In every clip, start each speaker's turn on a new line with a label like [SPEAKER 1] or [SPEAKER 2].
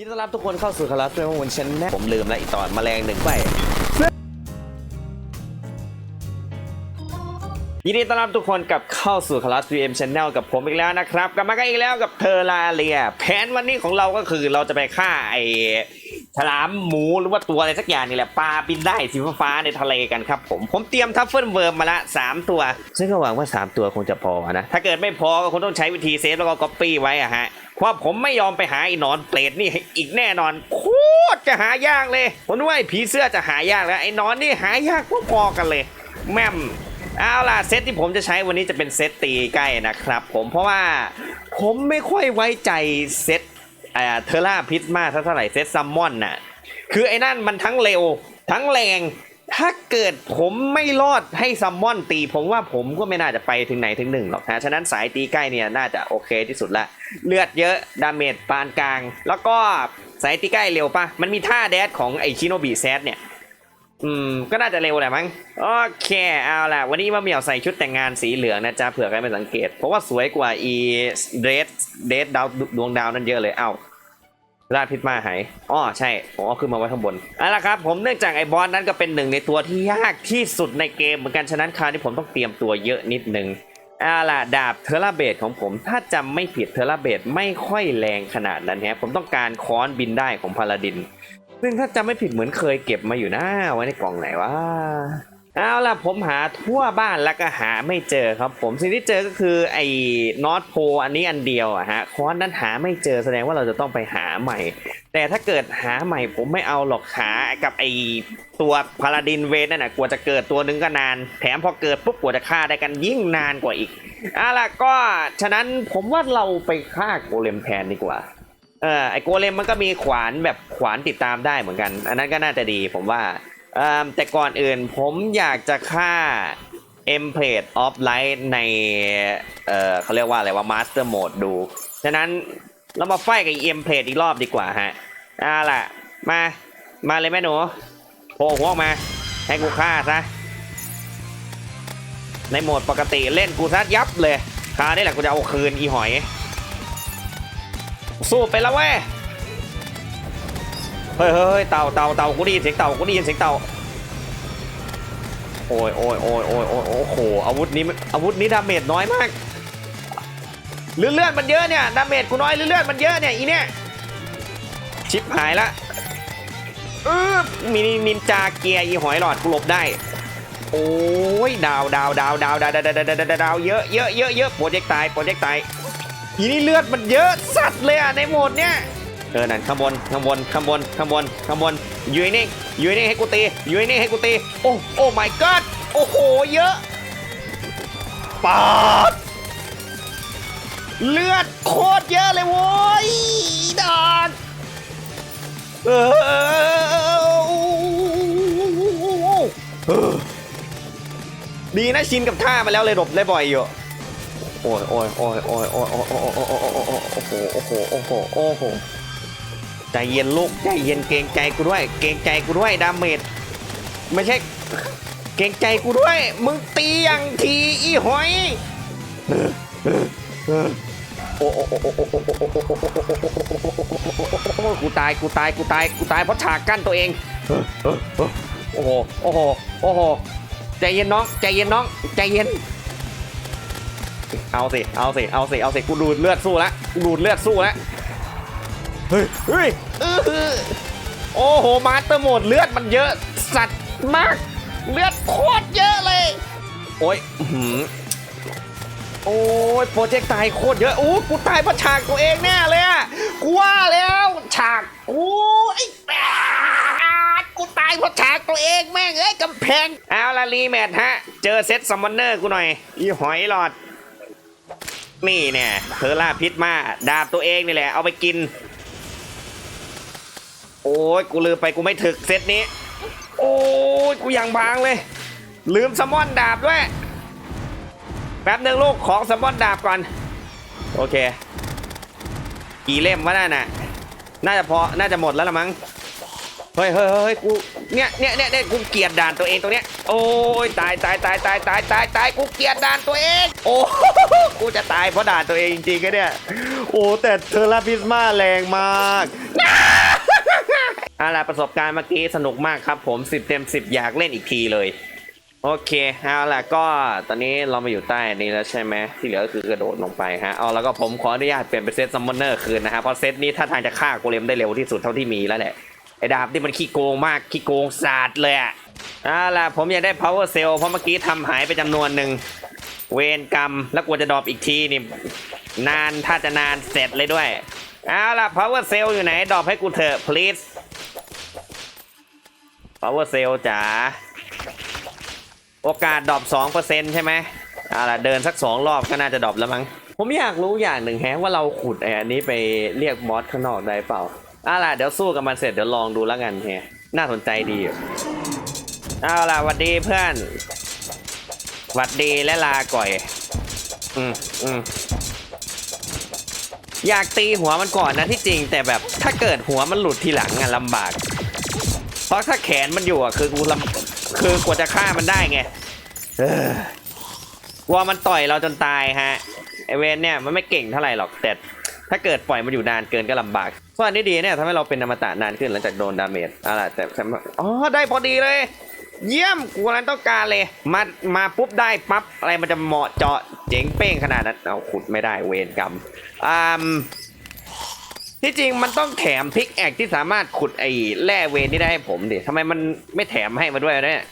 [SPEAKER 1] ยินดีต้อนรับทุกคนเข้าสู่คาราฟเฟลวันชันแนผมลืมแล้วอีกตอนแมลงหนึ่งไปยินดีต้อนรับทุกคนกลับเข้าสู่คาราฟเอ็มชแนลกับผมอีกแล้วนะครับกลับมากันอีกแล้วกับเทอร์ลาเรีย แผนวันนี้ของเราก็คือเราจะไปฆ่าไอ้ฉลามหมูหรือว่าตัวอะไรสักอย่างนี่แหละปลาบินได้สีฟ้าในทะเลกันครับผมผมเตรียมทัฟเฟิลเวิร์มมาละสามตัว ซึ่งก็หวังว่า 3 ตัวคงจะพอนะ ถ้าเกิดไม่พอก็คงต้องใช้วิธีเซฟแล้วก็ก๊อปปี้ไว้อะฮะ เพราผมไม่ยอมไปหาไอ้หนอนเปรตนี่อีกแน่นอนโคตรจะหายากเลยผมว่าไอ้ผีเสื้อจะหายากแล้วไอ้หนอนนี่หายากพอๆกันเลย แม่มเอาล่ะเซตที่ผมจะใช้วันนี้จะเป็นเซตตีใกล้นะครับ ผมเพราะว่าผมไม่ค่อยไว้ใจเซตอ่าเทอร่าพิสมาเท่าไหร่เซตซัมมอนน่ะคือไอ้นั่นมันทั้งเร็วทั้งแรง ถ้าเกิดผมไม่รอดให้ซัมมอนตี ผมว่าผมก็ไม่น่าจะไปถึงไหนถึงหนึ่งหรอกนะฉะนั้นสายตีใกล้เนี่ยน่าจะโอเคที่สุดละ เลือดเยอะ ดาเมจปานกลาง แล้วก็สายตีใกล้เร็วปะมันมีท่าแดดของไอชิโนบิแซดเนี่ยอืมก็น่าจะเร็วแหละมั้งโอเคเอาล่ะ วันนี้มะเหมียวใส่ชุดแต่งงานสีเหลืองนะจ๊ะเผื่อใครไม่สังเกต เพราะว่าสวยกว่าอีเดรสเดรสดาวดวงดาวนั่นเยอะเลยเอ้า ราดพิษมาหายอ๋อใช่ผมเอาขึ้นมาไว้ข้างบนเอาล่ะครับ ผมเนื่องจากไอ้บอสนั้นก็เป็นหนึ่งในตัวที่ยากที่สุดในเกมเหมือนกันฉะนั้นคราวนี้ผมต้องเตรียมตัวเยอะนิดนึงเอาล่ะดาบเทอร์เบดของผมถ้าจำไม่ผิดเทอร์เบดไม่ค่อยแรงขนาดนั้นฮะผมต้องการค้อนบินได้ของพาลาดิน ซึ่งถ้าจำไม่ผิดเหมือนเคยเก็บมาอยู่นะไว้ในกล่องไหนวะ เอาล่ะผมหาทั่วบ้านแล้วก็หาไม่เจอครับ ผมสิ่งที่เจอก็คือไอ้นอตโพอันนี้อันเดียวอะฮะค้อนนั้นหาไม่เจอแสดงว่าเราจะต้องไปหาใหม่ แต่ถ้าเกิดหาใหม่ผมไม่เอาหรอกหากับไอ้ตัวพาลาดินเวนนั่นนะกว่าจะเกิดตัวนึงก็นาน แถมพอเกิดปุ๊บกว่าจะฆ่าได้กันยิ่งนานกว่าอีกเอาล่ะก็ฉะนั้นผมว่าเราไปฆ่าโกเลมแทนดีกว่าเออไอโกเลมมันก็มีขวานแบบขวานติดตามได้เหมือนกัน อันนั้นก็น่าจะดีผมว่า แต่ก่อนอื่นผมอยากจะฆ่า e m p l a t e of Light ในเออเขาเรียกว่าอะไรว่า Master Mode ดู ฉะนั้นเรามาไฟกับ e m p l a t e อีกรอบดีกว่าฮะเอาล่ะ มา มาเลยแม่หนูโผล่หัวออกมา ให้กูฆ่าซะ ในโหมดปกติเล่นกูซะยับเลยคาวนี้แหละกูจะเอาคืนอีหอย สู้ไปแล้วเว้ย เฮ้ยเฮ้ยเต่าเต่าเต่ากูได้ยินเสียงเต่ากูได้ยินเสียงเต่าโอ้ยโอ้ยโอ้ยโอ้ยโอ้ยโอ้โหอาวุธนี้มันอาวุธนี้ดาเมจน้อยมากเลือดเลือดมันเยอะเนี่ยดาเมจกูน้อยเลือดเลือดมันเยอะเนี่ยอีเนี่ยชิปหายละเออมีนินจาเกียร์อีหอยหลอดกูหลบได้ โอ้ยดาวดาวดาวดาวดาวดาวดาวดาวดาวเยอะเยอะเยอะเยอะโปรเจกต์ตายโปรเจกต์ตายอีนี่เลือดมันเยอะสัตว์เลยอะในโหมดเนี้ย เออนั่นข้างบนข้างบนข้างบนข้างบนข้างบนอยู่นิ่งอยู่นิ่งให้กูตีอยู่นิ่งให้กูตีโอ้โอ้ my god โอ้โหเยอะปาดเลือดโคตรเยอะเลยโว้ยดานเออดีนะชินกับท่ามาแล้วเลยหลบได้บ่อยอยู่โอ้ยโอ้ยโอ้ยโอ้ยโอ้ยโอ้ยโอ้ยโอ้ยโอ้ยโอ้ยโอ้โหโอ้โหโอ้โหโอ้โห ใจเย็นลูกใจเย็นเกรงใจกูด้วย เกรงใจกูด้วยดาเมจไม่ใช่ เกรงใจกูด้วย มึงตีอย่างทีอีหอยกูตายกูตายกูตายกูตายเพราะฉากกั้นตัวเองโอ้โหโอ้โหโอ้โหใจเย็นน้องใจเย็นน้องใจเย็น เอาสิเอาสิเอาสิเอาสิกูดูดเลือดสู้ละดูดเลือดสู้ละ เฮ้ยเฮ้ยโอ้โห มาสเตอร์โหมดเลือดมันเยอะ สัตว์มาก เลือดโคตรเยอะเลย โอ้ยโอ้ยโปรเจกต์ตายโคตรเยอะโอ้กูตายเพราะฉากตัวเองแน่เลยอะกูว่าแล้วฉากโอ้ยอ่ากูตายเพราะฉากตัวเองแม่งเอ้ยกำแพง เอาละรีแมทฮะ เจอเซตซัมมอนเนอร์กูหน่อย อีหอยหลอด นี่เนี่ยเธอล่าพิษมาดาบตัวเองนี่แหละเอาไปกิน ยกูลืมไปกูไม่ถึกเซตนี้ โอ้ยกูย่างบางเลย ลืมซัมอนดาบด้วย แป๊บหนึ่งลูกของซัมอนดาบก่อน โอเค กี่เล่มวะนั่นน่ะ น่าจะพอ น่าจะหมดแล้วละมั้ง เฮ้ยเฮ้ยเฮ้ยกูเนี่ยเนี่ยเนี่ยเนี่ยกูเกลียดด่านตัวเองตรงเนี้ย โอ้ยตายตายตายตายตายตายตายกูเกลียดด่านตัวเอง โอ้กูจะตายเพราะด่านตัวเองจริงๆก็เนี่ย โอ้แต่เทอร์ลาพิสมาแรงมาก อะไรประสบการณ์เมื่อกี้สนุกมากครับ ผมสิบเต็มสิบอยากเล่นอีกทีเลย โอเคเอาล่ะก็ตอนนี้เรามาอยู่ใต้นี้แล้วใช่ไหมที่เหลือก็คือกระโดดลงไปฮะเอาแล้วก็ผมขออนุญาตเปลี่ยนเป็นเซตซัมมอนเนอร์คืนนะฮะเพราะเซตนี้ถ้าทางจะฆ่าโกเลมได้เร็วที่สุดเท่าที่มีแล้วแหละไอ้ดาบที่มันขี้โกงมากขี้โกงสาดเลยอะเอาล่ะผมอยากได้ power cell เพราะเมื่อกี้ทำหายไปจำนวนหนึ่งเวนกรรมแล้วกว่าจะดรอปอีกทีนี่นานถ้าจะนานเสร็จเลยด้วยเอาล่ะ power cell อยู่ไหนดรอปให้กูเถอะ please power cell จ๋าโอกาสดรอป2%ใช่ไหมอะาล่ะเดินสัก 2 รอบก็น่าจะดรอปแล้วมั้ง ผมอยากรู้อย่างหนึ่งแฮะว่าเราขุดไอ้อันนี้ไปเรียกมอสข้างนอกได้เปล่าอะาล่ะเดี๋ยวสู้กับมันเสร็จเดี๋ยวลองดูแล้วกันแฮะน่าสนใจดีอะล่ะหวัสดีเพื่อนสวัสดีและลาก่อย อืมอืมอยากตีหัวมันก่อนนะที่จริงแต่แบบถ้าเกิดหัวมันหลุดทีหลังอะลำบาก เพราะถ้าแขนมันอยู่อะคือกูลำคือกว่าจะฆ่ามันได้ไงเอว่ามันต่อยเราจนตายฮะไอเวนเนี่ยมันไม่เก่งเท่าไหร่หรอกแต่ถ้าเกิดปล่อยมันอยู่นานเกินก็ลำบากส่วนนี้ดีเนี่ยทำให้เราเป็นอมตะนานขึ้นหลังจากโดนดาเมจอะไรแต่อ๋อได้พอดีเลย เยี่ยมกูกำลังต้องการเลยมามาปุ๊บได้ปั๊บอะไรมันจะเหมาะเจาะเจ๋งเป้งขนาดนั้นเอาขุดไม่ได้เวนกรรมอ่า ที่จริงมันต้องแถมพิกแอกที่สามารถขุดไอ้แร่เวนนี่ได้ให้ผมดิทำไมมันไม่แถมให้มาด้วยเนี่ย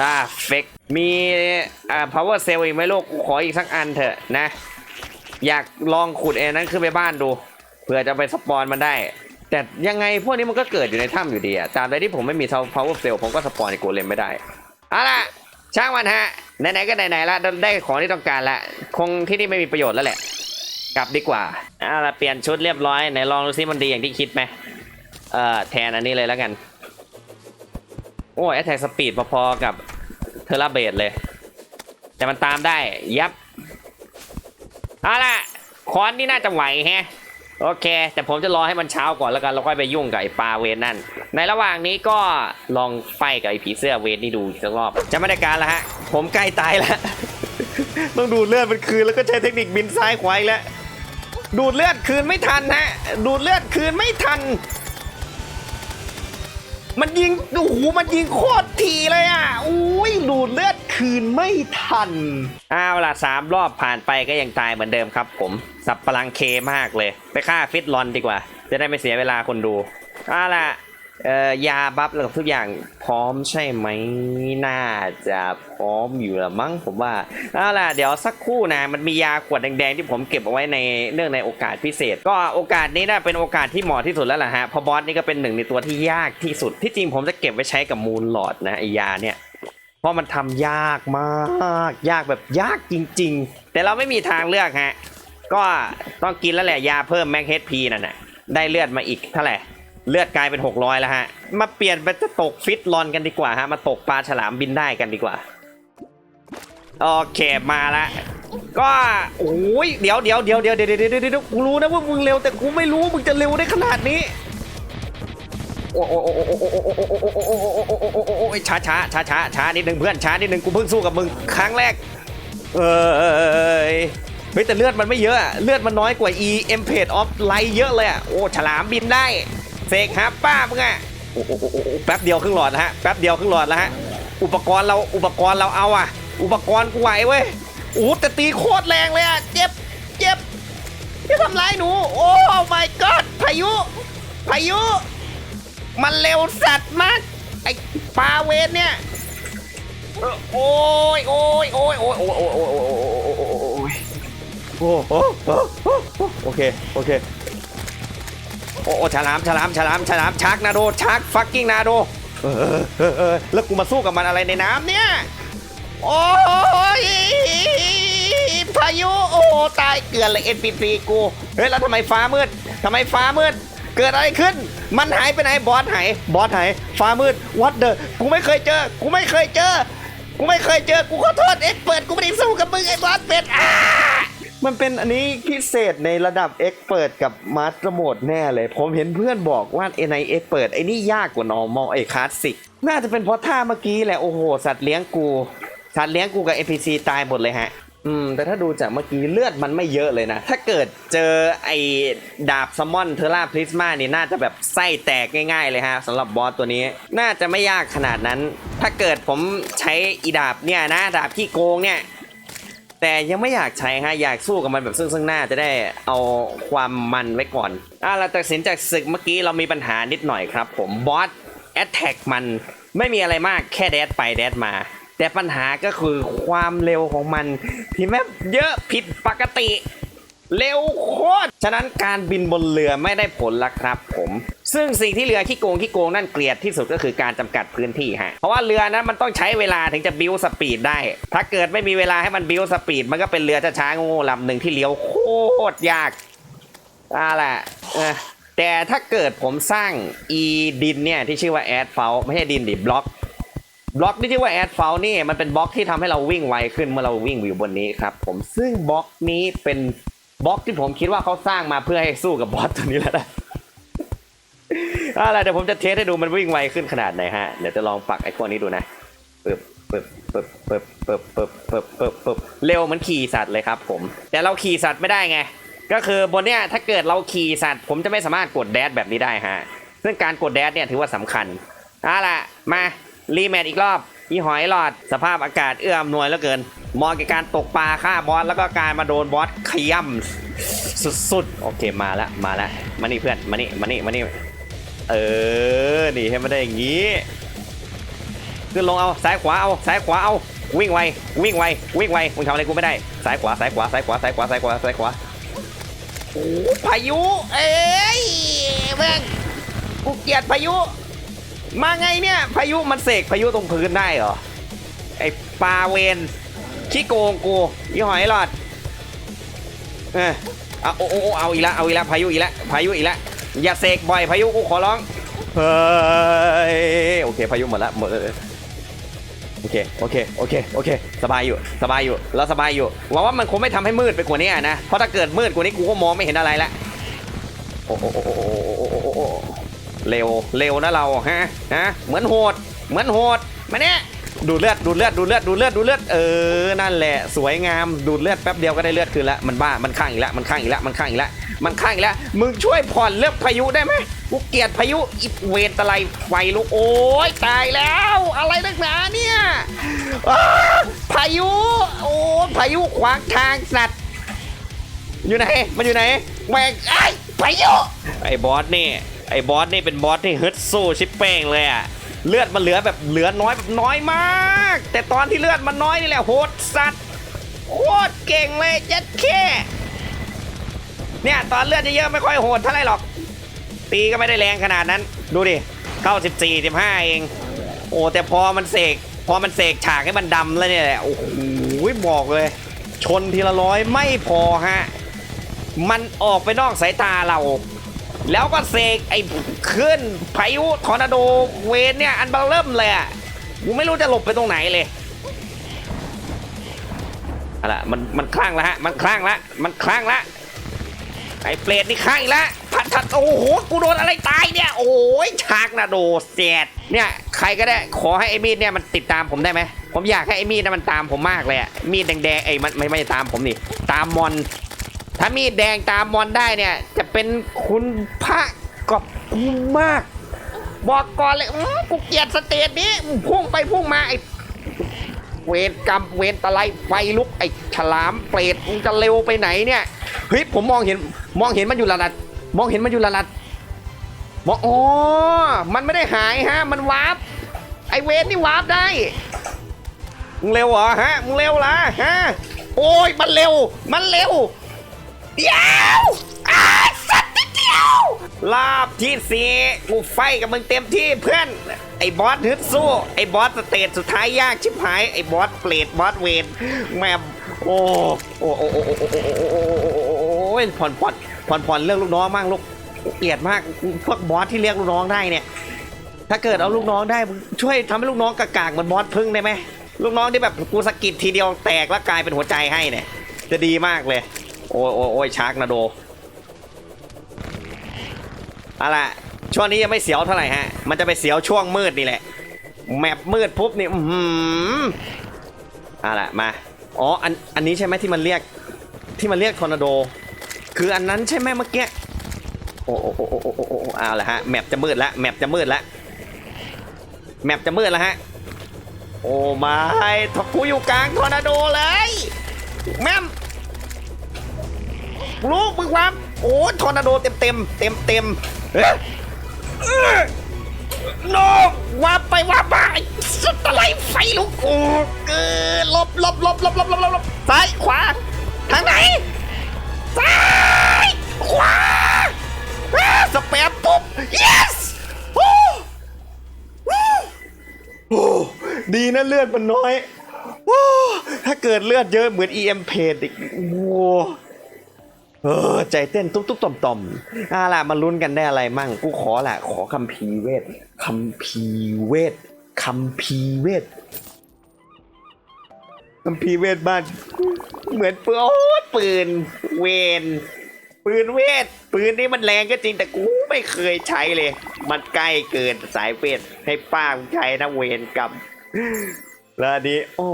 [SPEAKER 1] อ่าเฟกมีอ่า power cell อีกไหมโลกกขออีกสักอันเถอะนะ อยากลองขุดเอ้นั้นขึ้นไปบ้านดูเผื่อจะไปสปอนมันได้ แต่ยังไงพวกนี้มันก็เกิดอยู่ในถ้ำอยู่ดีอะตามใดที่ผมไม่มี power cell ผมก็สปอนไอ้โกเลมไม่ได้เอาล่ะช่างมันฮะไหนๆก็ไหนๆละได้ของที่ต้องการละคงที่นี่ไม่มีประโยชน์แล้วแหละ กลับดีกว่าอ่าเปลี่ยนชุดเรียบร้อยไหนลองดูซิมันดีอย่างที่คิดไหมเอ่อแทนอันนี้เลยแล้วกัน โอ้ยแอทแทกสปีดพอๆกับเทอร์ราเบดเลย แต่มันตามได้ ยับเอาล่ะคอนนี่น่าจะไหวแฮะโอเค แต่ผมจะรอให้มันเช้าก่อนแล้วกันเราค่อยไปยุ่งกับไอ้ปลาเวนนั่น ในระหว่างนี้ก็ลองไฟกับไอ้ผีเสื้อเวนนี่ดูสักรอบ จะไม่ได้การแล้วฮะ ผมใกล้ตายแล้ว ต้องดูเลือดมันคืนแล้วก็ใช้เทคนิคบินซ้ายขวาอีกแล้ว ดูดเลือดคืนไม่ทันฮะ ดูดเลือดคืนไม่ทัน มันยิงโอ้โหมันยิงโคตรทีเลยอะอุ้ยดูดเลือดคืนไม่ทันอ้าวละสามรอบผ่านไปก็ยังตายเหมือนเดิมครับผมสับพลังเคมากเลย ไปฆ่าฟิตลอนดีกว่า จะได้ไม่เสียเวลาคนดูอ้าวละ ยาบัฟหรือกับทุกอย่างพร้อมใช่ไหมน่าจะพร้อมอยู่ละมั้งผมว่าเอาล่ะเดี๋ยวสักครู่นะมันมียาขวดแดงๆที่ผมเก็บเอาไว้ในเนื่องในโอกาสพิเศษ ก็โอกาสนี้น่าเป็นโอกาสที่เหมาะที่สุดแล้วล่ะฮะพอบอสนี่ก็เป็นหนึ่งในตัวที่ยากที่สุดที่จริงผมจะเก็บไว้ใช้กับมูลหลอดนะไอยาเนี่ยเพราะมันทำยากมาก ยากแบบยากจริง ๆ แต่เราไม่มีทางเลือกฮะก็ต้องกินแล้วแหละยาเพิ่มแม็กเฮดพีนั่นแหละได้เลือดมาอีกเท่าไหร่ เลือดกลายเป็น 600 แล้วฮะ มาเปลี่ยนเปจะตกฟิตรอนกันดีกว่าฮะ มาตกปลาฉลามบินได้กันดีกว่า โอเคมาละ ก็โอ้ยเดี๋ยวเดี๋ยวเดี๋ยวเดี๋ยวเดี๋ยวเดี๋ยวเดี๋ยวกูรู้นะว่ามึงเร็วแต่กูไม่รู้มึงจะเร็วได้ขนาดนี้ โอ้โโอ้โช้าช้าช้าช้าช้านิดหนึ่งเพื่อนช้านิดหนึ่งกูเพิ่งสู้กับมึงครั้งแรก เออเฮ้ยแต่เลือดมันไม่เยอะเลือดมันน้อยกว่า E emplate of Light เยอะเลยอะโอ้ฉลามบินได้ เสกครับป้ามึงอะโอ้โอ้โอ้โอ้โอ้แป๊บเดียวครึ่งหลอดนะฮะแป๊บเดียวครึ่งหลอดแล้วฮะอุปกรณ์เราอุปกรณ์เราเอาอะอุปกรณ์กูไหวเว้ยโอ้แต่ตีโคตรแรงเลยอะเจ็บเจ็บจะทำร้ายหนู โอ้ my god พายุ พายุ มันเร็วสัตว์มากไอ้ปลาเวนเนี่ยเออโอ้ยโอ้ยโอ้ยโอ้ยโอ้ยโอ้ยโอ้ยโอ้ยโอ้ยโอ้ยโอ้ยโอ้ยโอ้โหโอเค โอเค โอ้โอ้ฉลามฉลามฉลามฉลามชักนาโดชักฟักกิ้งนาโดเออเออเออแล้วกูมาสู้กับมันอะไรในน้ำเนี่ยโอ้ยพายุโอ้ตายเกลือนเลย NPC กูเฮ้ยแล้วทำไมฟ้ามืดทำไมฟ้ามืด เกิดอะไรขึ้น มันหายไปไหนบอสหายบอสหายฟ้ามืดวัดเดอกูไม่เคยเจอ กูไม่เคยเจอ กูไม่เคยเจอกูขอโทษเอ็กเปิดกูไม่ได้สู้กับมึงไอ้บอสเป็ดอ้า มันเป็นอันนี้พิเศษในระดับเอ็กเปิดกับมาสเตอร์โหมดแน่เลย ผมเห็นเพื่อนบอกว่าในเอ็กเปิดไอ้นี่ยากกว่า normal ไอ้คลาสสิกน่าจะเป็นเพราะท่าเมื่อกี้แหละ โอ้โห สัตว์เลี้ยงกู สัตว์เลี้ยงกูกับ NPC ตายหมดเลยฮะ อืม แต่ถ้าดูจากเมื่อกี้เลือดมันไม่เยอะเลยนะ ถ้าเกิดเจอไอ้ดาบซัมมอนเทอร่าพลิสมานี่น่าจะแบบไส้แตกง่ายๆเลยฮะสำหรับบอสตัวนี้ น่าจะไม่ยากขนาดนั้น ถ้าเกิดผมใช้อีดาบเนี่ยนะ ดาบขี้โกงเนี่ย แต่ยังไม่อยากใช้ฮะอยากสู้กับมันแบบซึ่งซึ่งหน้าจะได้เอาความมันไว้ก่อนอะเราตัดสินจากศึกเมื่อกี้เรามีปัญหานิดหน่อยครับ ผมบอสแอตแทกมันไม่มีอะไรมากแค่แดดไปแดดมา แต่ปัญหาก็คือความเร็วของมันที่แม่เยอะผิดปกติ เร็วโคตร ฉะนั้นการบินบนเรือไม่ได้ผลละครับผม ซึ่งสิ่งที่เรือขี้โกงขี้โกงนั่นเกลียดที่สุดก็คือการจำกัดพื้นที่ฮะ เพราะว่าเรือนั้นมันต้องใช้เวลาถึงจะบิวสปีดได้ ถ้าเกิดไม่มีเวลาให้มันบิวสปีดมันก็เป็นเรือช้าๆโง่ๆลำหนึ่งที่เลี้ยวโคตรยากอะไรเออแต่ถ้าเกิดผมสร้างอีดินเนี่ยที่ชื่อว่าแอดเฟลไม่ใช่ดินดิบล็อกบล็อกที่ชื่อว่าแอดเฟลนี่มันเป็นบล็อกที่ทำให้เราวิ่งไวขึ้นเมื่อเราวิ่งอยู่บนนี้ครับผมซึ่งบล็อกนี้เป็น บล็อกที่ผมคิดว่าเขาสร้างมาเพื่อให้สู้กับบอสตัวนี้แล้วนะอะไรเดี๋ยวผมจะเทสให้ดูมันวิ่งไวขึ้นขนาดไหนฮะ เดี๋ยวจะลองปักไอ้พวกนี้ดูนะปึบปึบปึบปึบปึบปึบปึบปึบปึบเร็วเหมันขี่สัตว์เลยครับผม แต่เราขี่สัตว์ไม่ได้ไง ก็คือบนเนี้ยถ้าเกิดเราขี่สัตว์ ผมจะไม่สามารถกดแดดแบบนี้ได้ฮะ ซึ่งการกดแดดเนี่ยถือว่าสำคัญเอาล่ะมารีแมทอีกรอบ อีหอยหลอด สภาพอากาศเอื้ออำนวยเหลือเกินมาะกับการตกปลาฆ่าบอสแล้วก็การมาโดนบอสขย่ำสุดๆ โอเคมาแล้วมาแล้วมานี่เพื่อนมานี่มานี่มานี่เออนี่ให้มันได้อย่างนี้ขึ้นลงเอาซ้ายขวาเอาซ้ายขวาเอาวิ่งไววิ่งไววิ่งไวมึงทำอะไรกูไม่ได้ซ้ายขวาซ้ายขวาซ้ายขวาซ้ายขวาซ้ายขวาซ้ายขวาโอ้พายุเอ้ยแม่งกูเกลียดพายุ มาไงเนี่ยพายุมันเสกพายุตรงพื้นได้เหรอ ไอปลาเวนขี้โกงกูยี่หอยหลอด เออเอาโอ้โอ้เอาอีกละเอาอีกละพายุอีกละพายุอีกละอย่าเสกบ่อยพายุกูขอร้องเฮ้ยโอเคพายุหมดละหมดโอเคโอเคโอเคโอเค สบายอยู่สบายอยู่เราสบายอยู่หวังว่ามันคงไม่ทำให้มืดไปกว่านี้นะเพราะถ้าเกิดมืดกว่านี้กูก็มองไม่เห็นอะไรละโอ้โอ้โอ้โอ้โอ้ เร็วเร็วนะเราฮะฮะเหมือนโหด เหมือนโหดมาเนี่ยดูเลือดดูเลือดดูเลือดดูเลือดดูเลือดเออนั่นแหละสวยงามดูเลือดแป๊บเดียวก็ได้เลือดคืนละมันบ้ามันข้างอีกแล้วมันข้างอีกแล้วมันข้างอีกแล้วมันข้างอีกแล้วมึงช่วยผ่อนเลือดพายุได้ไหมกูเกลียดพายุอิเวนตะไลไฟลุกโอ้ยตายแล้ว อะไรนักหนาเนี่ยพายุโอ้พายุขวางทางสัตว์อยู่ไหนมันอยู่ไหนแหวกไอ้พายุไอ้บอสนี่ ไอ้บอสนี่เป็นบอสที่ฮึดสู้ชิปเป้งเลยอะเลือดมันเหลือแบบเหลือน้อยแบบน้อยมาก แต่ตอนที่เลือดมันน้อยนี่แหละโหดสัตว์โคตรเก่งเลยเจ็ดแค่เนี่ยตอนเลือดเยอะๆไม่ค่อยโหดเท่าไหรหรอก ตีก็ไม่ได้แรงขนาดนั้น ดูดิเข้า14 15เอง โอ้แต่พอมันเสกพอมันเสกฉากให้มันดำแล้วเนี่ยแหละโอ้โหบอกเลย ชนทีละร้อยไม่พอฮะมันออกไปนอกสายตาเรา แล้วก็เสกไอ้ขึ้นพายุทอร์นาโดเวนเนี่ย อันเบลเริ่มเลยอะกูไม่รู้จะหลบไปตรงไหนเลยอะไรมันมันคลั่งแล้วฮะมันคลั่งละมันคลั่งละไอ้เปรตนี่คลั่งอีกแล้วพัดทัดโอ้โหกูโดนอะไรตายเนี่ยโอ้ยฉากนาโดเสียดเนี่ยใครก็ได้ขอให้ไอ้มีดเนี่ยมันติดตามผมได้ไหมผมอยากให้ไอ้มีดเนี่ยมันตามผมมากเลยอะมีดแดงๆไอ้มันไม่ไม่ตามผมนี่ตามมอน ถ้ามีดแดงตามมอนได้เนี่ย จะเป็นคุณพระกับกูมาก บอกก่อนเลยอื้อกูเกลียดสเตจนี้พุ่งไปพุ่งมาไอ้เวรกรรมเวรตะไลไฟลุกไอ้ฉลามเปรตมึงจะเร็วไปไหนเนี่ยเฮ้ยผมมองเห็นมองเห็นมันอยู่ระดับมองเห็นมันอยู่ระดับมองอ๋อมันไม่ได้หายฮะ มันวาร์ปไอ้เวรนี่วาร์ปได้มึงเร็วเหรอฮะมึงเร็วเหรอฮะโอ้ยมันเร็ว มันเร็ว เดี๋ยวอาสัตว์นิดเดียวรอบที่สี่กูไฟกับมึงเต็มที่เพื่อน ไอ้บอสฮึดสู้ ไอ้บอสสเตจสุดท้ายยากชิบหาย ไอ้บอสเปรตบอสเวนแม่โอ้โอ้โอ้โอ้โอ้โอ้โอ้โอ้โอ้ยผ่อนผ่อนผ่อนผ่อนเรื่องลูกน้องมากลูกเกลียดมากพวกบอสที่เรียกลูกน้องได้เนี่ย ถ้าเกิดเอาลูกน้องได้ช่วยทำให้ลูกน้องกากๆเหมือนบอสพึ่งได้ไหมลูกน้องที่แบบกูสกิดทีเดียวแตกแล้วกลายเป็นหัวใจให้เนี่ย จะดีมากเลย โอ้ยโอ้ยโอ้ยชาร์กนาโดเอาล่ะช่วงนี้ยังไม่เสียวเท่าไหร่ฮะ มันจะไปเสียวช่วงมืดนี่แหละ แมปมืดปุ๊บนี่อือหือเอาล่ะมา อ๋อ อัน อันนี้ใช่ไหมที่มันเรียก ที่มันเรียกทอร์นาโด คืออันนั้นใช่ไหมเมื่อกี้ โอ้โอ้โอ้โอ้โอ้โอ้เอาละฮะ แมปจะมืดละ แมปจะมืดละ แมปจะมืดล้วฮะ โอ้ไม่ทักูอยู่กลางทอร์นาโดเลย แม่ม ลูกมึงวามโอ้ทอร์นาโดเต็มเต็มเต็มเต็มโนว่าไปว่าไปสุดอะไรไฟลุกกูเออลบลบลบลบลบลบลบซ้ายขวาทางไหนซ้ายขวาสเปรปุ๊บ yes โอ้โหดีนะเลือดมันน้อย ถ้าเกิดเลือดเยอะเหมือน EM เพดอีกโว้ เออใจเต้นตุ๊บๆต่อมๆอ่าล่ะมาลุ้นกันได้อะไรมั่ง กูขอแหละขอคัมภีเวทคัมภีเวทคัมภีเวทคัมภีเวทบ้าน เหมือนปืนโอ้ปืนเวนปืนเวทปืนนี่มันแรงก็จริงแต่กูไม่เคยใช้เลย มันใกล้เกินสายเวทให้ป้ามึงใช้นะเวนกับแล้วอันนี้อ๋อ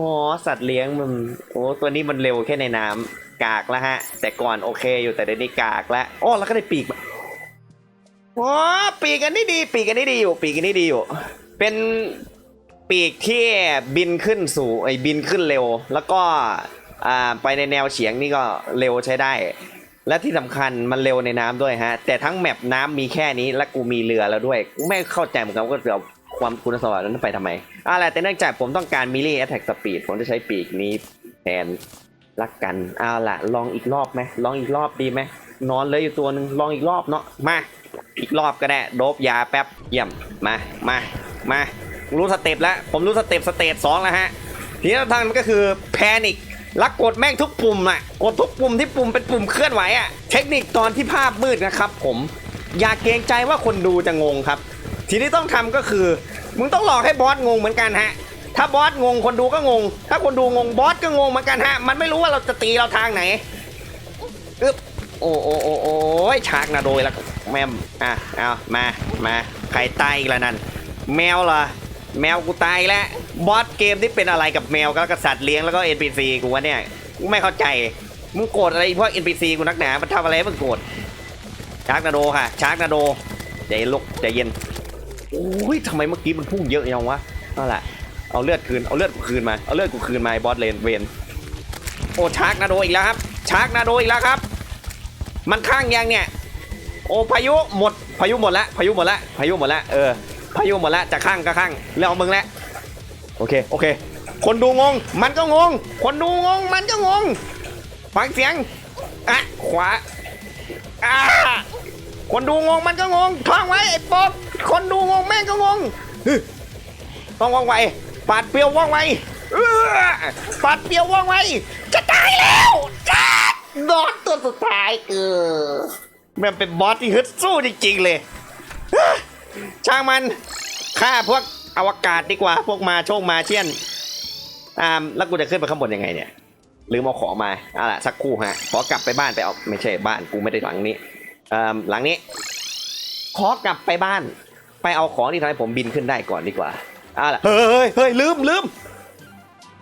[SPEAKER 1] สัตว์เลี้ยงมันโอ้ตัวนี้มันเร็วแค่ในน้ำ กากแล้วฮะ แต่ก่อนโอเคอยู่แต่เดี๋ยวนี้กากแล้วโอ๋อแล้วก็ได้ปีกอ๋อปีกอันนี้ดี ปีกอันนี้ดีอยู่ ปีกอันนี้ดีอยู่ เป็นปีกที่บินขึ้นสู่ไอ้บินขึ้นเร็ว แล้วก็อ่าไปในแนวเฉียงนี่ก็เร็วใช้ได้ และที่สำคัญมันเร็วในน้ำด้วยฮะ แต่ทั้งแมปน้ำมีแค่นี้และกูมีเรือแล้วด้วยกูไม่เข้าใจเหมือนกันว่าจะเอาความคุณสมบัตินั้นไปทำไมอะไรแต่เนื่องจากผมต้องการมิลลี่แอตแทกสปีดผมจะใช้ปีกนี้แทน รักกันเอาละลองอีกรอบไหมลองอีกรอบดีไหมนอนเลยอยู่ตัวหนึ่งลองอีกรอบเนาะมา อีกรอบก็ได้โดบยาแป๊บเยี่ยมมามามารู้สเต็ปแล้ว ผมรู้สเต็ปสเตจสองแล้วฮะทีนี้ทางมันก็คือแพนิคล้วกดแม่งทุกปุ่มอะกดทุกปุ่มที่ปุ่มเป็นปุ่มเคลื่อนไหวอะเทคนิคตอนที่ภาพมืดนะครับ ผมอย่าเกรงใจว่าคนดูจะงงครับ ทีนี้ต้องทำก็คือ มึงต้องหลอกให้บอสงงเหมือนกันฮะ ถ้าบอสงงคนดูก็งง ถ้าคนดูงงบอสก็งงเหมือนกันฮะ มันไม่รู้ว่าเราจะตีเราทางไหนอึ๊บโอ้โอ้โอ้โอ้ยฉากนะโดยแล้วแมมอะเอามามาใครตายอีกแล้วนั่นแมวเหรอแมวกูตายแล้วบอสเกมที่เป็นอะไรกับแมวกับกษัตริย์เลี้ยงแล้วก็ NPC กูวะเนี่ยกูไม่เข้าใจมึงโกรธอะไรพวก NPC กูนักหนา มันทำอะไรมึงโกรธชาร์กนาโดค่ะชาร์กนาโดใจเย็นลูกใจเย็นโอ้ยทำไมเมื่อกี้มันพุ่งเยอะยังวะนั่นแหละ เอาเลือดคืน เอาเลือดกูคืนมา เอาเลือดกูคืนมาไอ้บอสเลนเวนโอ้ชาร์กนาโดอีกแล้วครับ ชาร์กนาโดอีกแล้วครับ มันข้างยังเนี่ย โอ้พายุหมด พายุหมดละ พายุหมดละ พายุหมดละ เออ พายุหมดละจะข้างก็ข้างเรื่องของมึงแหละโอเค โอเค คนดูงง มันก็งง คนดูงง มันก็งง ฟังเสียง อะ ขวา อ่า คนดูงง มันก็งงท่องไว้ไอ้ปอกคนดูงงแม่งก็งงต้องว่องไว ปาดเปรียวว่องไวเออปาดเปรียวว่องไวจะตายแล้วจ้าดอดตัวสุดท้ายเออมันเป็นบอสที่ฮึดสู้จริงๆเลย ช่างมันฆ่าพวกอวกาศดีกว่า พวกมาโชคมาเชียนอ่าแล้วกูจะขึ้นไปข้างบนยังไงเนี่ยลืมเอาของมาเอาล่ะสักครู่ฮะขอกลับไปบ้านไปเอาไม่ใช่บ้านกูไม่ได้หลังนี้อ่าหลังนี้ ขอกลับไปบ้าน ไปเอาของที่ทำให้ผมบินขึ้นได้ก่อนดีกว่า เอาล่ะเฮ้ยเฮ้ยเฮ้ยลืมลืม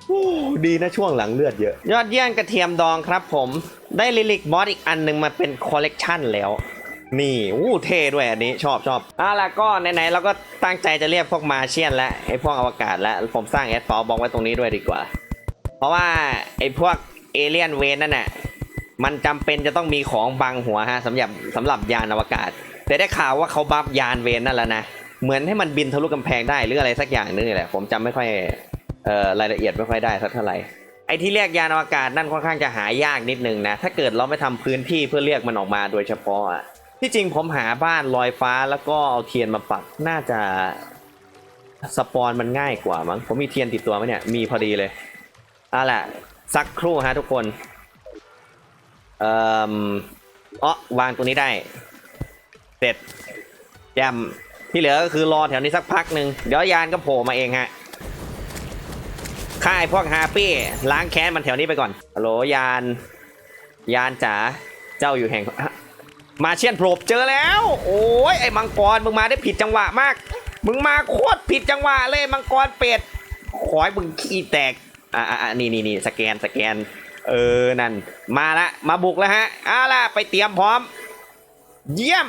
[SPEAKER 1] โอ้ดีนะช่วงหลังเลือดเยอะ ยอดเยี่ยมกระเทียมดองครับผม ได้ลิลิกบอสอีกอันหนึ่งมาเป็นคอลเลกชันแล้ว นี่อู้เท่ด้วยอันนี้ชอบชอบอะแล้วก็ไหนๆเราก็ตั้งใจจะเรียกพวกมาเชียนและไอ้พวกอวกาศแล้วผมสร้างแอดฟอลบอกไว้ตรงนี้ด้วยดีกว่า เพราะว่าไอ้พวกเอเลียนเวนนั่นน่ะมันจำเป็นจะต้องมีของบังหัวฮะสำหรับสำหรับยานอวกาศ แต่ได้ข่าวว่าเขาบัฟยานเวนนั่นแล้วนะ เหมือนให้มันบินทะลุกำแพงได้หรืออะไรสักอย่างนึงนี่แหละผมจำไม่ค่อยเอ่อรายละเอียดไม่ค่อยได้สักเท่าไหร่ไอ้ที่เรียกยานอวกาศนั่นค่อนข้างจะหายากนิดนึงนะถ้าเกิดเราไม่ทำพื้นที่เพื่อเรียกมันออกมาโดยเฉพาะอะที่จริงผมหาบ้านลอยฟ้าแล้วก็เอาเทียนมาปักน่าจะสปอนมันง่ายกว่ามั้งผมมีเทียนติดตัวไหมเนี่ยมีพอดีเลยเอาล่ะสักครู่ฮะทุกคนเอ่ออ๋อวางตัวนี้ได้เสร็จแจม ที่เหลือก็คือรอแถวนี้สักพักหนึ่งเดี๋ยวยานก็โผล่มาเองฮะค่ายพวกฮาปี้ล้างแค้นมันแถวนี้ไปก่อนฮัลโหลยาน ยานจ๋าเจ้าอยู่แห่ง มาเชียนโผล่เจอแล้ว โอ้ยไอ้มังกรมึงมาได้ผิดจังหวะมาก มึงมาโคตรผิดจังหวะเลยมังกรเป็ดขอให้มึงขี้แตกอ่าอ่านี่นี่นี่สแกนสแกน เออนั่น มาละมาบุกแล้วฮะเอาล่ะไปเตรียมพร้อม เยี่ยม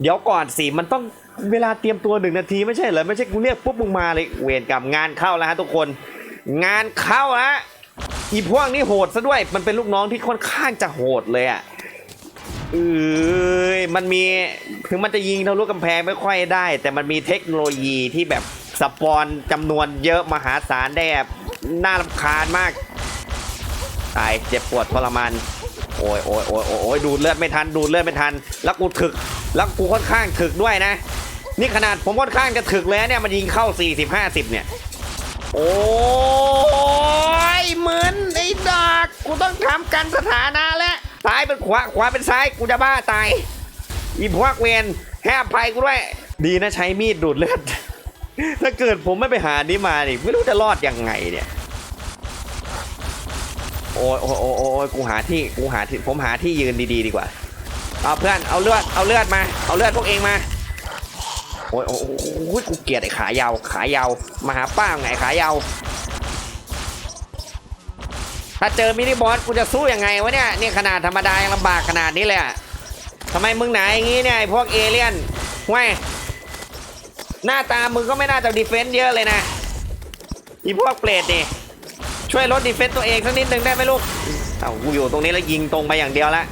[SPEAKER 1] เดี๋ยวก่อนสิมันต้องเวลาเตรียมตัวหนึ่งนาทีไม่ใช่เหรอไม่ใช่กูเรียกปุ๊บมึงมาเลยเวรกับงานเข้าแล้วฮะทุกคน งานเข้าแล้วอีพวกนี้โหดซะด้วย มันเป็นลูกน้องที่ค่อนข้างจะโหดเลยอะเอ้ยมันมีถึงมันจะยิงทะลุกำแพงไม่ค่อยได้ แต่มันมีเทคโนโลยีที่แบบสปอนจำนวนเยอะมหาศาลได้แบบน่ารำคาญมาก ตายเจ็บปวดทรมาน โอ้ยโอ้ยโอ้ยโอ้ยดูดเลือดไม่ทันดูดเลือดไม่ทัน แล้วกูถึก แล้วกูค่อนข้างถึกด้วยนะ นี่ขนาดผมค่อนข้างจะถึกแล้วเนี่ยมันยิงเข้า 40 50 เนี่ย โอ้ยเหมือนไอ้ดอกกูต้องทำกันสถานะแล้วซ้ายเป็นขวาขวาเป็นซ้ายกูจะบ้าตายอีพวกเวนให้อภัยกูด้วย ดีนะใช้มีดดูดเลือดถ้าเกิดผมไม่ไปหานี้มานี่ไม่รู้จะรอดยังไงเนี่ย โอ้ยโอ้ยโอ้ยโอ้ยกูหาที่กูหาที่ผมหาที่ยืนดีๆดีกว่าเอาเพื่อนเอาเลือดเอาเลือดมาเอาเลือดพวกเองมาโอ้ยโอ้ยกูเกลียดไอ้ขายาวขายาวมาหาป้าไงขายาวถ้าเจอมินิบอสกูจะสู้ยังไงวะเนี่ยนี่ขนาดธรรมดายังลำบากขนาดนี้เลยอะทำไมมึงหนาอย่างงี้เนี่ยพวกเอเลี่ยนเว้ยหน้าตามึงก็ไม่น่าจะดีเฟนต์เยอะเลยนะอีพวกเปรตนี่ ช่วยลดดีเฟนต์ตัวเองสักนิดหนึ่งได้ไหมลูกเอากูอยู่ตรงนี้แล้วยิงตรงไปอย่างเดียวละ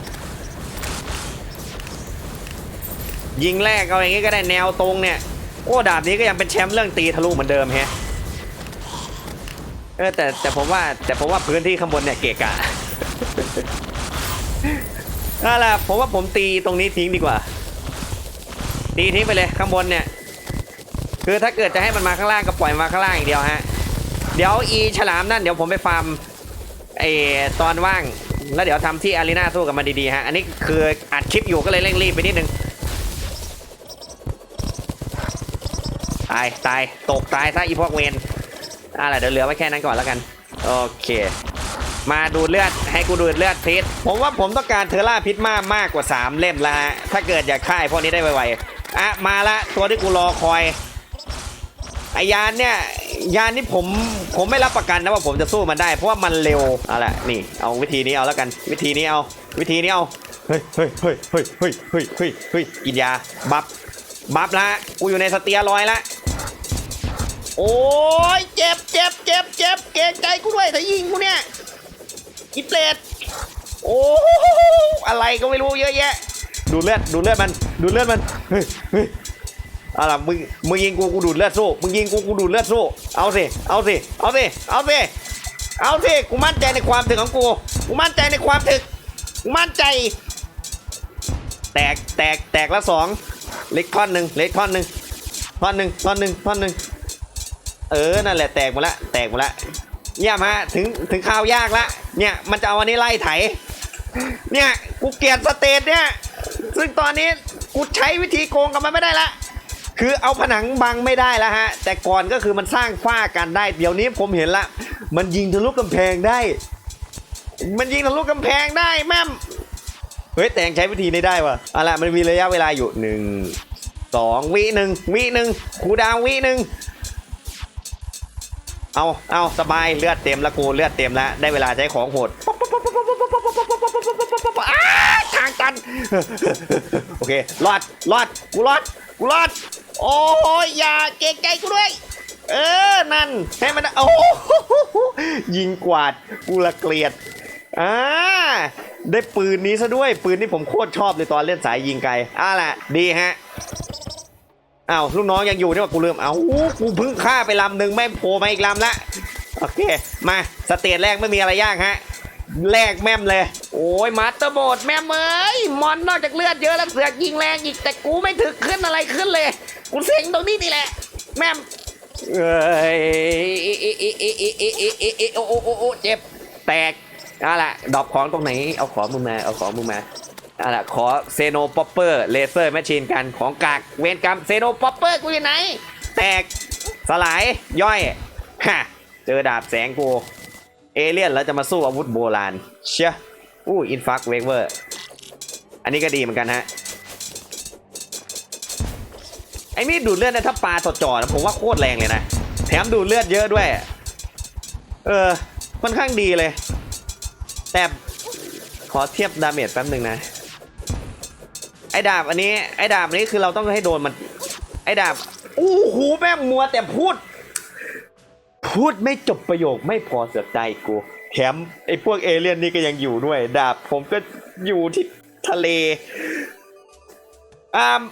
[SPEAKER 1] ยิงแรกเอาอย่างงี้ก็ได้แนวตรงเนี่ยโอ้ดาบนี้ก็ยังเป็นแชมป์เรื่องตีทะลุเหมือนเดิมแฮะเออแต่แต่ผมว่าแต่ผมว่าพื้นที่ข้างบนเนี่ยเกะกะนั่นแหละผมว่าผมตีตรงนี้ทิ้งดีกว่าตีทิ้งไปเลยข้างบนเนี่ยคือถ้าเกิดจะให้มันมาข้างล่างก็ปล่อยมาข้างล่างอย่างเดียวฮะ เดี๋ยวอีฉลามนั่นเดี๋ยวผมไปฟาร์มไอตอนว่าง แล้วเดี๋ยวทำที่อารีนาสู้กับมันดีๆฮะ อันนี้คืออัดคลิปอยู่ก็เลยเร่งรีบไปนิดนึง ตาย ตาย ตกตายซะอีพวกเวนอะไรเดี๋ยวเหลือไว้แค่นั้นก่อนแล้วกัน โอเค มาดูเลือดให้กูดูดเลือดพิษ ผมว่าผมต้องการเทอร่าพิษมากมากกว่า 3 เล่มแล้วฮะ ถ้าเกิดอยากฆ่าไอ้พวกนี้ได้ไวๆอะมาละตัวที่กูรอคอยไอยานเนี่ย ยานนี่ผมผมไม่รับประกันนะว่าผมจะสู้มันได้ เพราะว่ามันเร็วเอาละนี่เอาวิธีนี้เอาแล้วกัน วิธีนี้เอา วิธีนี้เอาเฮ้ยเฮ้ยเฮ้ยเฮ้ยเฮ้ยเฮ้ยเฮ้ยเฮ้ยกินยาบัฟบัฟละกูอยู่ในสเตียรอยละโอ้ยเจ็บเจ็บเจ็บเจ็บเกรงใจกูด้วยถ้ายิงกูเนี่ยอีเปรตโอ้อะไรก็ไม่รู้เยอะแยะ ดูเลือดดูเลือดมัน ดูเลือดมันเฮ้ยเฮ้ย เอาล่ะมึงมึงยิงกูกูดูดเลือดสู้มึงยิงกูกูดูดเลือดสู้เอาสิเอาสิเอาสิเอาสิเอาสิกูมั่นใจในความถึกของกูกูมั่นใจในความถึกกูมั่นใจ แตกแตกแตกละสองเล็กท่อนหนึ่งเล็กท่อนหนึ่งท่อนหนึ่งท่อนหนึ่งท่อนหนึ่งเออนั่นแหละแตกหมดละแตกหมดละเยี่ยมฮะถึงถึงข้าวยากละเนี่ยมันจะเอาอันนี้ไล่ไถ เนี่ยกูเกลียดสเตทเนี่ยซึ่งตอนนี้กูใช้วิธีโกงกับมันไม่ได้ละ คือเอาผนังบังไม่ได้แล้วฮะ แต่ก่อนก็คือมันสร้างฝ้ากันได้ เดี๋ยวนี้ผมเห็นละ มันยิงทะลุกำแพงได้ มันยิงทะลุกำแพงได้แม่มเฮ้ยแต่งใช้วิธีนี้ได้วะเอาละมันมีระยะเวลาอยู่หนึ่งสองวิหนึ่งวิหนึ่งคูดาววิหนึ่งเอาเอาสบายเลือดเต็มแล้วกูเลือดเต็มแล้วได้เวลาใช้ของโหด ทางตัน โอเค รอด รอด กูรอด กูรอด โอ้ยอย่าเกรงใจกูด้วย เออ นั่น ให้มัน โอ้โหยิงกวาด กูละเกลียด อ่า ได้ปืนนี้ซะด้วย ปืนที่ผมโคตรชอบเลยตอนเล่นสายยิงไกลอ่าแหละ ดีฮะอ้าวลูกน้องยังอยู่นี่ว่ากูลืมเอากูเพิ่งฆ่าไปลำหนึ่งไม่โผล่มาอีกลำละโอเค มาสเตจแรกไม่มีอะไรยากฮะ แรกแม่มเลย โอ้ยมาสเตอร์โบดแม่มเอ้ยมอนนอกจากเลือดเยอะแล้วเสือกยิงแรงอีกแต่กูไม่ถึกขึ้นอะไรขึ้นเลย กูเซ็งตรงนี้นี่แหละ แม่มเอ้ยโอ้โอ้โอ้โอ้เจ็บแตกอาล่ะดรอปของตรงไหน เอาของมึงมาเอาของมึงมาอาล่ะขอเซโนป๊อปเปอร์เลเซอร์แมชชีนกันของกากเวรกรรมเซโนป๊อปเปอร์กูอยู่ไหน แตกสลายย่อยฮะเจอดาบแสงกู เอเลี่ยนแล้วจะมาสู้อาวุธโบราณ เชียอู้อินฟักเวกเวอร์ อันนี้ก็ดีเหมือนกันฮะ ไอ้มีดดูดเลือดเนยถ้าปลาจ่อนะผมว่าโคตรแรงเลยนะ แถมดูดเลือดเยอะด้วย เออ ค่อนข้างดีเลย แต่ขอเทียบดาเมจแป๊บหนึ่งนะ ไอ้ดาบอันนี้ ไอ้ดาบอันนี้คือเราต้องให้โดนมัน ไอ้ดาบ อู้หูแม่งมัวแต่พูด พูดไม่จบประโยคไม่พอเสียใจกู แถมไอ้พวกเอเลี่ยนนี่ก็ยังอยู่ด้วย ดาบผมก็อยู่ที่ทะเลอ่า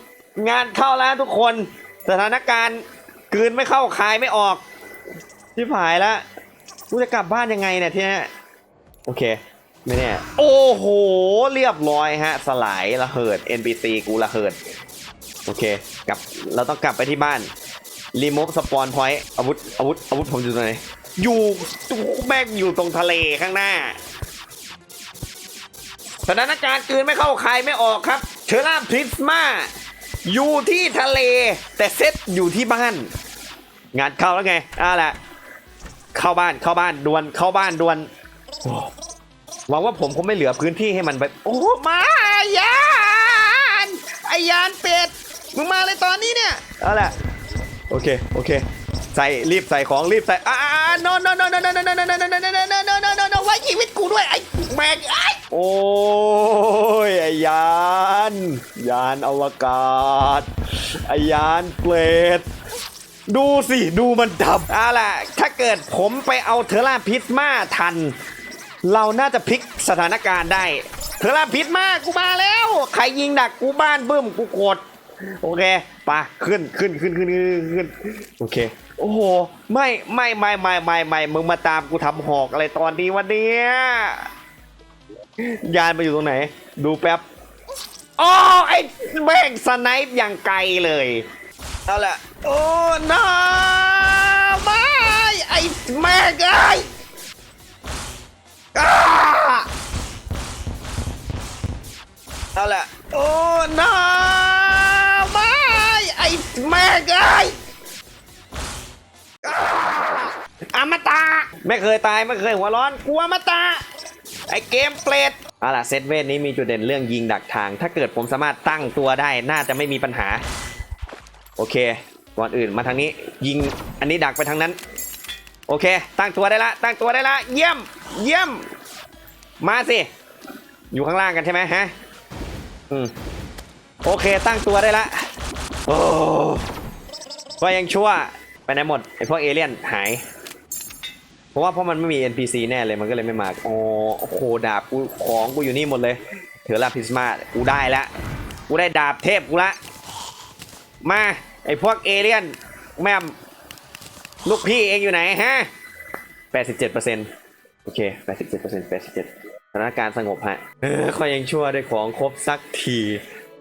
[SPEAKER 1] งานเข้าแล้วทุกคน สถานการณ์กืนไม่เข้าคายไม่ออกที่ผายแล้วกูจะกลับบ้านยังไงเนี่ยทีเนี้โอเคไม่แน่โอ้โห เรียบร้อยฮะ สลายระเหิด NPC กูระเหิด โอเค กลับ เราต้องกลับไปที่บ้าน รีโมฟสปอนพอยต์อาวุธอาวุธอาวุธผมอยู่ตรงไหนอยู่แม่งอยู่ตรงทะเลข้างหน้า สถานการณ์กลืนไม่เข้าใครไม่ออกครับ เชอร่าพริสมาอยู่ที่ทะเล แต่เซตอยู่ที่บ้าน งานเข้าแล้วไงอ่าแหละเข้าบ้านเข้าบ้านดวนเข้าบ้านดวนโอ้หวังว่าผมคงไม่เหลือพื้นที่ให้มันไปโอ้มายานไอยานเป็ดมึงมาเลยตอนนี้เนี่ยเอาแหละ โอเค โอเค ใส่ รีบใส่ของ รีบใส่ อ่า no no no no no no no no no no no no no no no no no no ไว้ชีวิตกูด้วย ไอ้แม่งไอ้โอ้ย ไอยาน ยานอวกาศ ไอยานเปรตดูสิ ดูมันดับเอาล่ะ ถ้าเกิดผมไปเอาเทอร่าพิษมาทัน เราน่าจะพลิกสถานการณ์ได้ เทอร่าพิษมากูมาแล้ว ใครยิงดักกูบ้านบึ้มกูกดโอเค ปะขึ้นขึ้นขึ้นขึ้นขึ้นขึ้นโอเค โอ้โห ไม่ไม่ไม่ไม่ไม่ไม่มึงมาตามกูทำหอกอะไรตอนนี้วันนี้ยานมาอยู่ตรงไหน ดูแป๊บอ๋อไอ้แม่งสไนป์อย่างไกลเลยเอาละโอ้น้าไม่ไอ้แม่งไอ้เอาละโอ้น้า ไม่เคยตายไม่เคยหัวร้อนกลัวอมตะไอเกมเปรตเอาล่ะเซตเวทนี้มีจุดเด่นเรื่องยิงดักทาง ถ้าเกิดผมสามารถตั้งตัวได้น่าจะไม่มีปัญหา โอเคก่อนอื่นมาทางนี้ยิงอันนี้ดักไปทางนั้น โอเค ตั้งตัวได้ละ ตั้งตัวได้ละ เยี่ยม เยี่ยม มาสิ อยู่ข้างล่างกันใช่ไหมฮะอืมโอเค ตั้งตัวได้ละโอ้ก็ยังชั่วไปไหนหมดไอพวกเอเลี่ยนหาย เพราะว่าเพราะมันไม่มี NPC แน่เลยมันก็เลยไม่มาอ๋อโอ้โหดาบกูของกูอยู่นี่หมดเลยเถอลาพิสมากูได้ละกูได้ดาบเทพกูละมาไอพวกเอเลี่ยนแม่มลูกพี่เองอยู่ไหนฮะ87%โอเค87% 87สถานการณ์สงบฮะเออขอยังชั่วได้ของครบสักที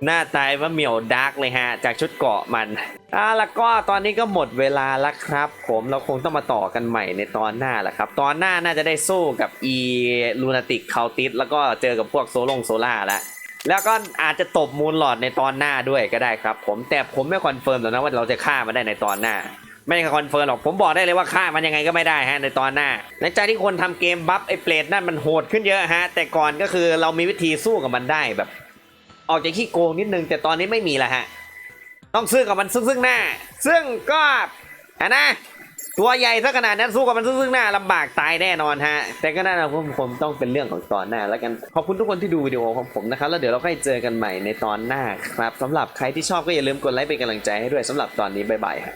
[SPEAKER 1] หน้าตายว่าเหมียวดาร์กเลยฮะ จากชุดเกาะมัน อ่าแล้วก็ตอนนี้ก็หมดเวลาแล้วครับ ผมเราคงต้องมาต่อกันใหม่ในตอนหน้าแหละครับ ตอนหน้าน่าจะได้สู้กับอีลูนาติกคาติสแล้วก็เจอกับพวกโซลงโซล่าแล้วแล้วก็อาจจะตบมูลหลอดในตอนหน้าด้วยก็ได้ครับ ผมแต่ผมไม่คอนเฟิร์มหรอกนะว่าเราจะฆ่ามันได้ในตอนหน้า ไม่คอนเฟิร์มหรอกผมบอกได้เลยว่าฆ่ามันยังไงก็ไม่ได้ฮะในตอนหน้าในใจที่คนทำเกมบัฟไอ้เปรตนั่นมันโหดขึ้นเยอะฮะ แต่ก่อนก็คือเรามีวิธีสู้กับมันได้แบบ ออกจากขี้โกงนิดนึงแต่ตอนนี้ไม่มีแล้วฮะ ต้องซื้อกับมันซึ่งซึ่งหน้า ซึ่งก็อะนะ ตัวใหญ่ซะขนาดนั้นสู้กับมันซึ่งซึ่งหน้าลำบากตายแน่นอนฮะ แต่ก็น่าจะผมผมต้องเป็นเรื่องของตอนหน้า แล้วกัน ขอบคุณทุกคนที่ดูวิดีโอของผมนะครับ แล้วเดี๋ยวเราค่อยเจอกันใหม่ในตอนหน้าครับสำหรับใครที่ชอบก็อย่าลืมกดไลค์เป็นกำลังใจให้ด้วยสำหรับตอนนี้บ๊ายบายฮะ